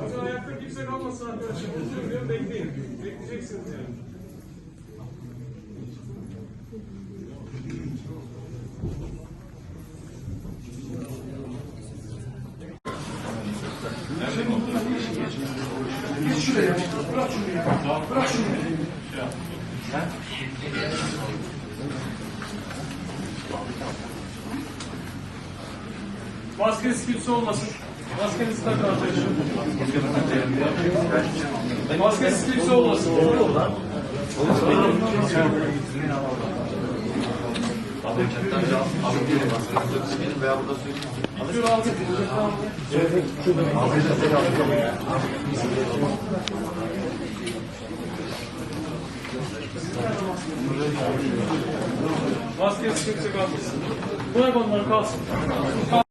Hocam ayakta kimse kalmasın arkadaşlar. Özür dilerim bekleyin. Bekleyeceksiniz yani. Git şuraya. Bırak şuraya. Bırak şuraya. Bırak şuraya. Maskeniz kimse olmasın. Maskenizi takın arkadaşlar. Maskesiz kimse olmasın. Şunu aldık. Maskesiz kimse kalmasın. Bırak onları kalsın.